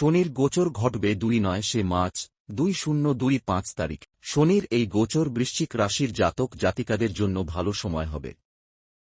শনির গোচর ঘটবে দুই নয় সে মার্চ, দুই শূন্য দুই পাঁচ তারিখ। শনির এই গোচর বৃশ্চিক রাশির জাতক জাতিকাদের জন্য ভালো সময় হবে।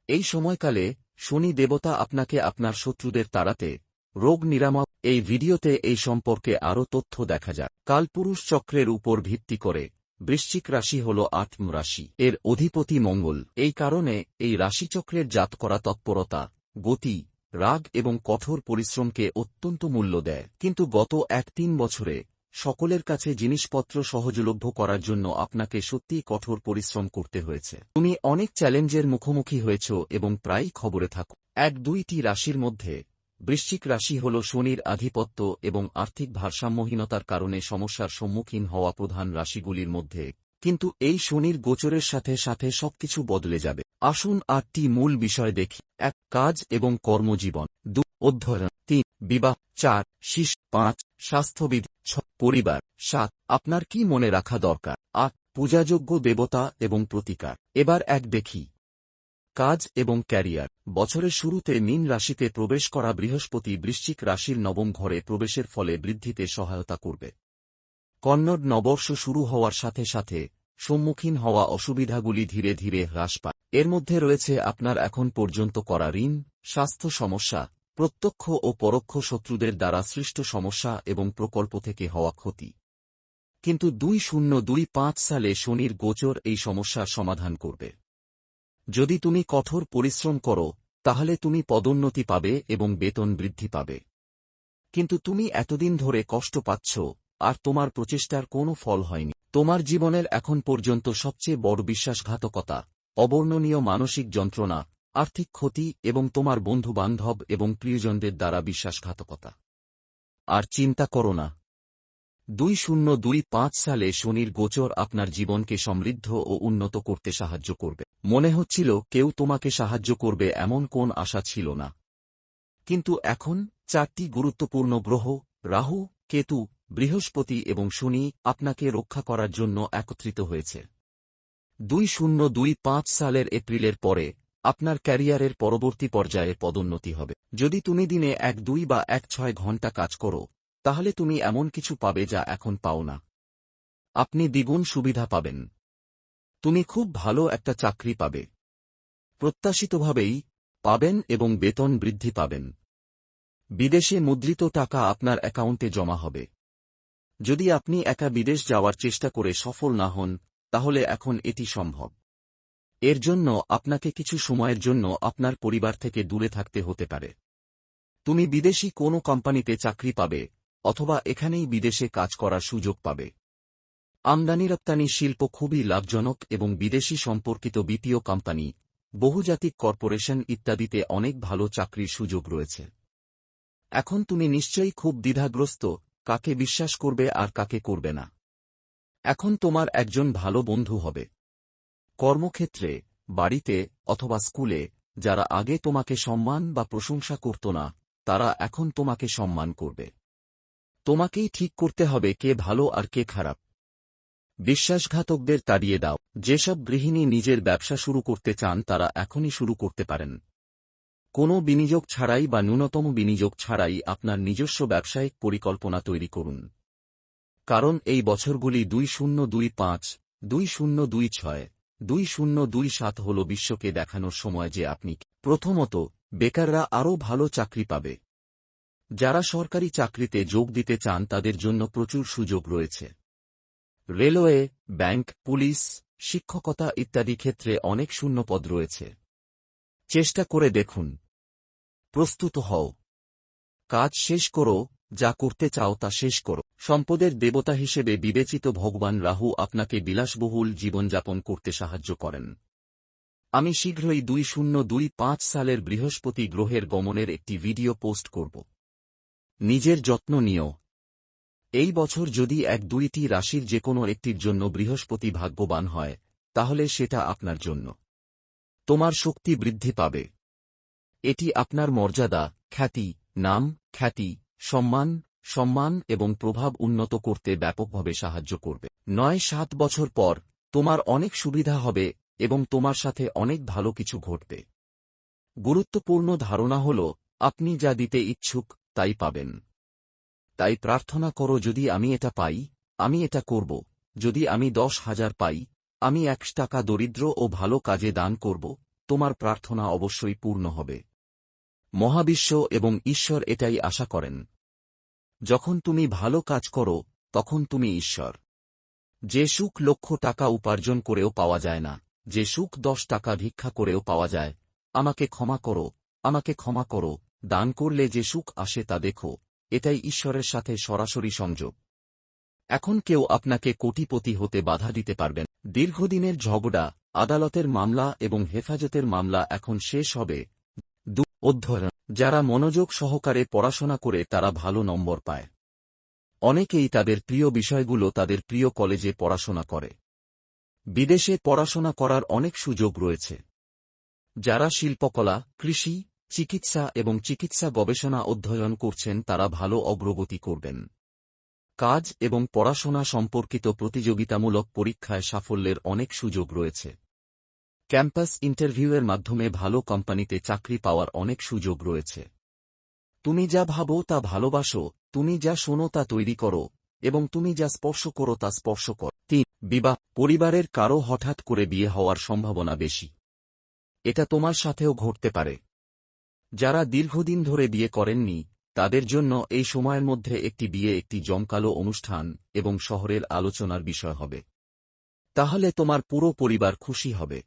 এই সময়কালে শনি দেবতা আপনাকে আপনার শত্রুদের তাড়াতে রোগ নিরাময় এই ভিডিওতে এই সম্পর্কে আরও তথ্য দেখা যাক। কালপুরুষ চক্রের উপর ভিত্তি করে বৃশ্চিক রাশি হল আত্ম রাশি, এর অধিপতি মঙ্গল। এই কারণে এই রাশিচক্রের জাত করা তৎপরতা, গতি রাগ এবং কঠোর পরিশ্রমকে অত্যন্ত মূল্য দেয়। কিন্তু গত এক তিন বছরে সকলের কাছে জিনিসপত্র সহজলভ্য করার জন্য আপনাকে সত্যিই কঠোর পরিশ্রম করতে হয়েছে। তুমি অনেক চ্যালেঞ্জের মুখোমুখি হয়েছ এবং প্রায়ই খবরে থাকো। এক দুইটি রাশির মধ্যে বৃশ্চিক রাশি হল শনির আধিপত্য এবং আর্থিক ভারসাম্যহীনতার কারণে সমস্যার সম্মুখীন হওয়া প্রধান রাশিগুলির মধ্যে কিন্তু এই শনির গোচরের সাথে সাথে সবকিছু বদলে যাবে। আসুন আটটি মূল বিষয় দেখি। এক, কাজ এবং কর্মজীবন। দু, অধ্যয়ন। তিন, বিবাহ। চার, শীষ। পাঁচ, স্বাস্থ্যবিধি। ছ, পরিবার। সাত, আপনার কি মনে রাখা দরকার? আট, পূজাযোগ্য দেবতা এবং প্রতিকার। এবার এক দেখি। কাজ এবং ক্যারিয়ার। বছরের শুরুতে মীন রাশিতে প্রবেশ করা বৃহস্পতি বৃশ্চিক রাশির নবম ঘরে প্রবেশের ফলে বৃদ্ধিতে সহায়তা করবে। কন্নড নবর্ষ শুরু হওয়ার সাথে সাথে সম্মুখীন হওয়া অসুবিধাগুলি ধীরে ধীরে হ্রাস পায়। এর মধ্যে রয়েছে আপনার এখন পর্যন্ত করা ঋণ, স্বাস্থ্য সমস্যা, প্রত্যক্ষ ও পরোক্ষ শত্রুদের দ্বারা সৃষ্ট সমস্যা এবং প্রকল্প থেকে হওয়া ক্ষতি। কিন্তু দুই শূন্য দুই পাঁচ সালে শনির গোচর এই সমস্যার সমাধান করবে। যদি তুমি কঠোর পরিশ্রম করো, তাহলে তুমি পদোন্নতি পাবে এবং বেতন বৃদ্ধি পাবে। কিন্তু তুমি এতদিন ধরে কষ্ট পাচ্ছ আর তোমার প্রচেষ্টার কোনো ফল হয়নি। তোমার জীবনের এখন পর্যন্ত সবচেয়ে বড় বিশ্বাসঘাতকতা, অবর্ণনীয় মানসিক যন্ত্রণা, আর্থিক ক্ষতি এবং তোমার বন্ধু-বান্ধব এবং প্রিয়জনদের দ্বারা বিশ্বাসঘাতকতা। আর চিন্তা করো না। দুই শূন্য দুই পাঁচ সালে শনির গোচর আপনার জীবনকে সমৃদ্ধ ও উন্নত করতে সাহায্য করবে। মনে হচ্ছিল কেউ তোমাকে সাহায্য করবে এমন কোন আশা ছিল না। কিন্তু এখন চারটি গুরুত্বপূর্ণ গ্রহ, রাহু, কেতু বৃহস্পতি এবং শনি আপনাকে রক্ষা করার জন্য একত্রিত হয়েছে। দুই শূন্য দুই পাঁচ সালের এপ্রিলের পরে, আপনার ক্যারিয়ারের পরবর্তী পর্যায়ে পদোন্নতি হবে। যদি তুমি দিনে এক, দুই বা এক, ছয় ঘণ্টা কাজ করো, তাহলে তুমি এমন কিছু পাবে যা এখন পাও না। আপনি দ্বিগুণ সুবিধা পাবেন। তুমি খুব ভালো একটা চাকরি পাবে। প্রত্যাশিতভাবেই পাবেন এবং বেতন বৃদ্ধি পাবেন। বিদেশে মুদ্রিত টাকা আপনার অ্যাকাউন্টে জমা হবে। যদি আপনি একা বিদেশ যাওয়ার চেষ্টা করে সফল না হন, তাহলে এখন এটি সম্ভব। এর জন্য আপনাকে কিছু সময়ের জন্য আপনার পরিবার থেকে দূরে থাকতে হতে পারে। তুমি বিদেশি কোনো কোম্পানিতে চাকরি পাবে, অথবা এখানেই বিদেশে কাজ করার সুযোগ পাবে। আমদানি রপ্তানি শিল্প খুবই লাভজনক এবং বিদেশি সম্পর্কিত বিপিও কোম্পানি, বহুজাতিক কর্পোরেশন ইত্যাদিতে অনেক ভালো চাকরির সুযোগ রয়েছে। এখন তুমি নিশ্চয়ই খুব দ্বিধাগ্রস্ত কাকে বিশ্বাস করবে আর কাকে করবে না। এখন তোমার একজন ভালো বন্ধু হবে। কর্মক্ষেত্রে, বাড়িতে অথবা স্কুলে, যারা আগে তোমাকে সম্মান বা প্রশংসা করত না, তারা এখন তোমাকে সম্মান করবে। তোমাকেই ঠিক করতে হবে কে ভালো আর কে খারাপ। বিশ্বাসঘাতকদের তাড়িয়ে দাও। যেসব গৃহিণী নিজের ব্যবসা শুরু করতে চান, তারা এখনই শুরু করতে পারেন। কোনো বিনিয়োগ ছাড়াই বা ন্যূনতম বিনিয়োগ ছাড়াই আপনার নিজস্ব ব্যবসায়িক পরিকল্পনা তৈরি করুন। কারণ এই বছরগুলি দুই শূন্য দুই পাঁচ, দুই শূন্য দুই ছয়, দুই শূন্য দুই সাত হল বিশ্বকে দেখানোর সময় যে আপনি প্রথমত বেকাররা আরও ভালো চাকরি পাবে। যারা সরকারি চাকরিতে যোগ দিতে চান তাদের জন্য প্রচুর সুযোগ রয়েছে। রেলওয়ে, ব্যাংক, পুলিশ, শিক্ষকতা ইত্যাদি ক্ষেত্রে অনেক শূন্যপদ রয়েছে। চেষ্টা করে দেখুন প্রস্তুত হও। কাজ শেষ করো, যা করতে চাও তা শেষ করো। সম্পদের দেবতা হিসেবে বিবেচিত ভগবান রাহু আপনাকে বিলাসবহুল জীবনযাপন করতে সাহায্য করেন। আমি শীঘ্রই দুই শূন্য দুই পাঁচ সালের বৃহস্পতি গ্রহের গমনের একটি ভিডিও পোস্ট করব। নিজের যত্ন নিও। এই বছর যদি এক দুইটি রাশির যে কোনো একটির জন্য বৃহস্পতি ভাগ্যবান হয়, তাহলে সেটা আপনার জন্য। তোমার শক্তি বৃদ্ধি পাবে। এটি আপনার মর্যাদা, খ্যাতি, নাম, খ্যাতি, সম্মান সম্মান এবং প্রভাব উন্নত করতে ব্যাপকভাবে সাহায্য করবে। নয়, সাত বছর পর তোমার অনেক সুবিধা হবে এবং তোমার সাথে অনেক ভালো কিছু ঘটবে। গুরুত্বপূর্ণ ধারণা হল, আপনি যা দিতে ইচ্ছুক তাই পাবেন। তাই প্রার্থনা করো, যদি আমি এটা পাই, আমি এটা করব। যদি আমি দশ হাজার পাই, আমি একশ টাকা দরিদ্র ও ভালো কাজে দান করব। তোমার প্রার্থনা অবশ্যই পূর্ণ হবে। মহাবিশ্ব এবং ঈশ্বর এটাই আশা করেন। যখন তুমি ভালো কাজ করো, তখন তুমি ঈশ্বর। যে সুখ লক্ষ টাকা উপার্জন করেও পাওয়া যায় না, যে সুখ দশ টাকা ভিক্ষা করেও পাওয়া যায়, আমাকে ক্ষমা করো, আমাকে ক্ষমা করো, দান করলে যে সুখ আসে তা দেখো, এটাই ঈশ্বরের সাথে সরাসরি সংযোগ। এখন কেউ আপনাকে কোটিপতি হতে বাধা দিতে পারবেন দীর্ঘদিনের ঝগড়া, আদালতের মামলা এবং হেফাজতের মামলা এখন শেষ হবে অধ্যয়ন, যারা মনোযোগ সহকারে পড়াশোনা করে তারা ভালো নম্বর পায়। অনেকেই তাদের প্রিয় বিষয়গুলো তাদের প্রিয় কলেজে পড়াশোনা করে। বিদেশে পড়াশোনা করার অনেক সুযোগ রয়েছে। যারা শিল্পকলা, কৃষি, চিকিৎসা এবং চিকিৎসা গবেষণা অধ্যয়ন করছেন তারা ভালো অগ্রগতি করবেন। কাজ এবং পড়াশোনা সম্পর্কিত প্রতিযোগিতামূলক পরীক্ষায় সাফল্যের অনেক সুযোগ রয়েছে। ক্যাম্পাস ইন্টারভিউয়ের মাধ্যমে ভালো কোম্পানিতে চাকরি পাওয়ার অনেক সুযোগ রয়েছে। তুমি যা ভাবো তা ভালোবাসো, তুমি যা শোনো তা তৈরি করো, এবং তুমি যা স্পর্শ করো তা স্পর্শ কর। তিন, বিবাহ, পরিবারের কারও হঠাৎ করে বিয়ে হওয়ার সম্ভাবনা বেশি। এটা তোমার সাথেও ঘটতে পারে। যারা দীর্ঘদিন ধরে বিয়ে করেননি, তাদের জন্য এই সময়ের মধ্যে একটি বিয়ে একটি জমকালো অনুষ্ঠান এবং শহরের আলোচনার বিষয় হবে। তাহলে তোমার পুরো পরিবার খুশি হবে।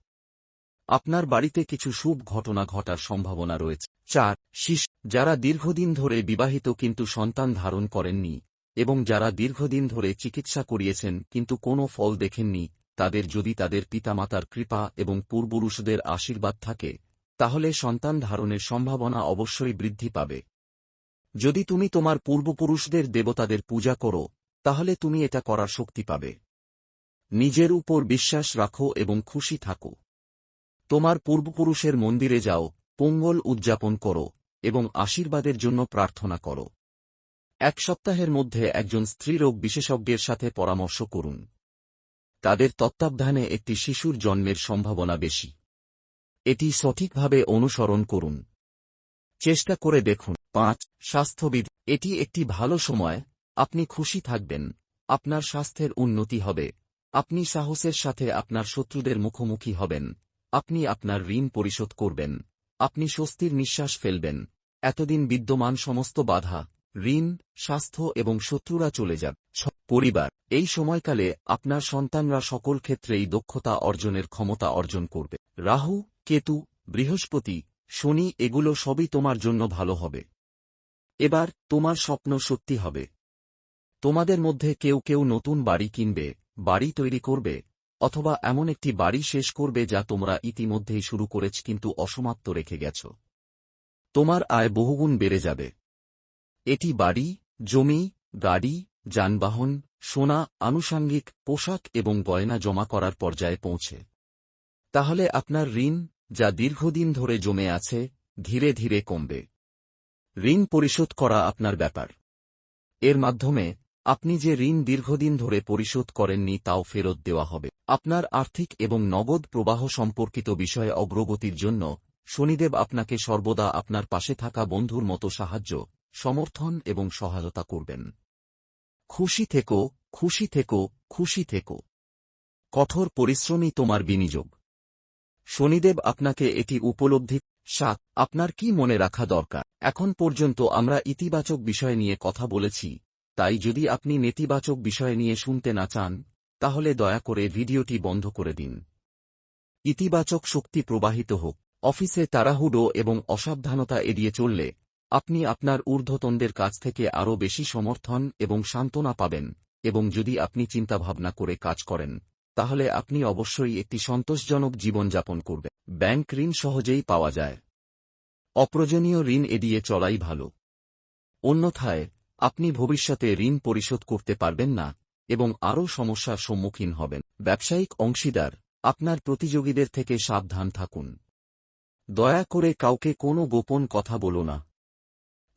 আপনার বাড়িতে কিছু শুভ ঘটনা ঘটার সম্ভাবনা রয়েছে। চার শিশ যারা দীর্ঘদিন ধরে বিবাহিত কিন্তু সন্তান ধারণ করেননি, এবং যারা দীর্ঘদিন ধরে চিকিৎসা করিয়েছেন কিন্তু কোনো ফল দেখেননি, তাদের যদি তাদের পিতামাতার কৃপা এবং পূর্বপুরুষদের আশীর্বাদ থাকে, তাহলে সন্তান ধারণের সম্ভাবনা অবশ্যই বৃদ্ধি পাবে। যদি তুমি তোমার পূর্বপুরুষদের দেবতাদের পূজা করো, তাহলে তুমি এটা করার শক্তি পাবে। নিজের উপর বিশ্বাস রাখো এবং খুশি থাকো। তোমার পূর্বপুরুষের মন্দিরে যাও, পোঙ্গল উদযাপন করো, এবং আশীর্বাদের জন্য প্রার্থনা করো। এক সপ্তাহের মধ্যে একজন স্ত্রীরোগ বিশেষজ্ঞের সাথে পরামর্শ করুন। তাদের তত্ত্বাবধানে একটি শিশুর জন্মের সম্ভাবনা বেশি। এটি সঠিকভাবে অনুসরণ করুন। চেষ্টা করে দেখুন। পাঁচ, স্বাস্থ্যবিদ, এটি একটি ভালো সময়, আপনি খুশি থাকবেন, আপনার স্বাস্থ্যের উন্নতি হবে, আপনি সাহসের সাথে আপনার শত্রুদের মুখোমুখি হবেন। আপনি আপনার ঋণ পরিশোধ করবেন। আপনি স্বস্তির নিঃশ্বাস ফেলবেন। এতদিন বিদ্যমান সমস্ত বাধা, ঋণ, স্বাস্থ্য এবং শত্রুরা চলে যাবে। পরিবার, এই সময়কালে আপনার সন্তানরা সকল ক্ষেত্রেই দক্ষতা অর্জনের ক্ষমতা অর্জন করবে। রাহু, কেতু, বৃহস্পতি, শনি এগুলো সবই তোমার জন্য ভালো হবে। এবার তোমার স্বপ্ন সত্যি হবে। তোমাদের মধ্যে কেউ কেউ নতুন বাড়ি কিনবে, বাড়ি তৈরি করবে অথবা এমন একটি বাড়ি শেষ করবে যা তোমরা ইতিমধ্যেই শুরু করেছ কিন্তু অসমাপ্ত রেখে গেছ। তোমার আয় বহুগুণ বেড়ে যাবে। এটি বাড়ি, জমি, গাড়ি, যানবাহন, সোনা, আনুষাঙ্গিক, পোশাক এবং গয়না জমা করার পর্যায়ে পৌঁছে। তাহলে আপনার ঋণ, যা দীর্ঘদিন ধরে জমে আছে, ধীরে ধীরে কমবে। ঋণ পরিশোধ করা আপনার ব্যাপার। এর মাধ্যমে আপনি যে ঋণ দীর্ঘদিন ধরে পরিশোধ করেননি তাও ফেরত দেওয়া হবে। আপনার আর্থিক এবং নগদ প্রবাহ সম্পর্কিত বিষয়ে অগ্রগতির জন্য শনিদেব আপনাকে সর্বদা আপনার পাশে থাকা বন্ধুর মতো সাহায্য, সমর্থন এবং সহায়তা করবেন। খুশি থেকো খুশি থেকো খুশি থেকো। কঠোর পরিশ্রমই তোমার বিনিয়োগ। শনিদেব আপনাকে এটি উপলব্ধি সাত আপনার কি মনে রাখা দরকার? এখন পর্যন্ত আমরা ইতিবাচক বিষয় নিয়ে কথা বলেছি তাই যদি আপনি নেতিবাচক বিষয় নিয়ে শুনতে না চান, তাহলে দয়া করে ভিডিওটি বন্ধ করে দিন। ইতিবাচক শক্তি প্রবাহিত হোক। অফিসে তাড়াহুডো এবং অসাবধানতা এড়িয়ে চললে, আপনি আপনার ঊর্ধ্বতনদের কাছ থেকে আরও বেশি সমর্থন এবং সান্ত্বনা পাবেন এবং যদি আপনি চিন্তাভাবনা করে কাজ করেন, তাহলে আপনি অবশ্যই একটি সন্তোষজনক জীবনযাপন করবেন। ব্যাংক ঋণ সহজেই পাওয়া যায়। অপ্রয়োজনীয় ঋণ এড়িয়ে চলাই ভালো। অন্যথায় আপনি ভবিষ্যতে ঋণ পরিশোধ করতে পারবেন না, এবং আরও সমস্যার সম্মুখীন হবেন। ব্যবসায়িক অংশীদার, আপনার প্রতিযোগীদের থেকে সাবধান থাকুন। দয়া করে কাউকে কোনো গোপন কথা বলো না।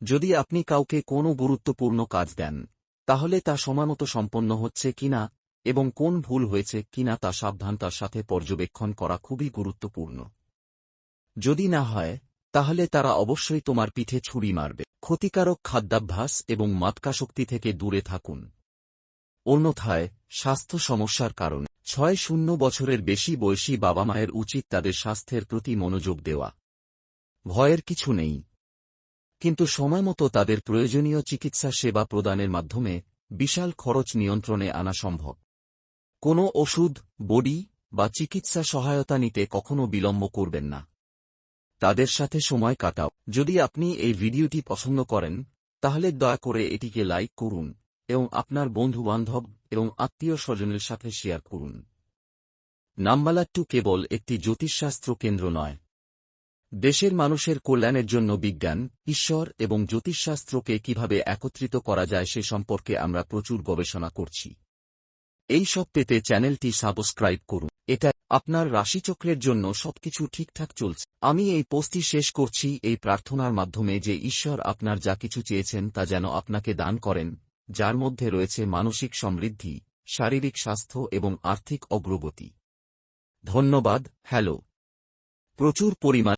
যদি আপনি কাউকে কোনো গুরুত্বপূর্ণ কাজ দেন, তাহলে তা সমানত সম্পন্ন হচ্ছে কিনা, এবং কোন ভুল হয়েছে কিনা তা সাবধানতার সাথে পর্যবেক্ষণ করা খুবই গুরুত্বপূর্ণ। যদি না হয় তাহলে তারা অবশ্যই তোমার পিঠে ছুরি মারবে। ক্ষতিকারক খাদ্যাভ্যাস এবং মাতকাশক্তি থেকে দূরে থাকুন। অন্যথায়, স্বাস্থ্য সমস্যার কারণে ছয় শূন্য বছরের বেশি বয়সী বাবা মায়ের উচিত তাদের স্বাস্থ্যের প্রতি মনোযোগ দেওয়া। ভয়ের কিছু নেই। কিন্তু সময়মতো তাদের প্রয়োজনীয় চিকিৎসা সেবা প্রদানের মাধ্যমে বিশাল খরচ নিয়ন্ত্রণে আনা সম্ভব। কোনো ওষুধ, বডি বা চিকিৎসা সহায়তা নিতে কখনো বিলম্ব করবেন না। তাদের সাথে সময় কাটাও। যদি আপনি এই ভিডিওটি পছন্দ করেন, তাহলে দয়া করে এটিকে লাইক করুন এবং আপনার বন্ধুবান্ধব এবং আত্মীয় স্বজনের সাথে শেয়ার করুন। নাম্বালাট্টু কেবল একটি জ্যোতিষশাস্ত্র কেন্দ্র নয়। দেশের মানুষের কল্যাণের জন্য বিজ্ঞান, ঈশ্বর এবং জ্যোতিষশাস্ত্রকে কীভাবে একত্রিত করা যায় সে সম্পর্কে আমরা প্রচুর গবেষণা করছি। এই সব পেতে চ্যানেলটি সাবস্ক্রাইব করুন। এটা আপনার রাশিচক্রের জন্য সবকিছু ঠিকঠাক চলছে। আমি এই পোস্টটি শেষ করছি এই প্রার্থনার মাধ্যমে যে ঈশ্বর আপনার যা কিছু চেয়েছেন তা যেন আপনাকে দান করেন, যার মধ্যে রয়েছে মানসিক সমৃদ্ধি, শারীরিক স্বাস্থ্য এবং আর্থিক অগ্রগতি। ধন্যবাদ। হ্যালো। প্রচুর পরিমাণ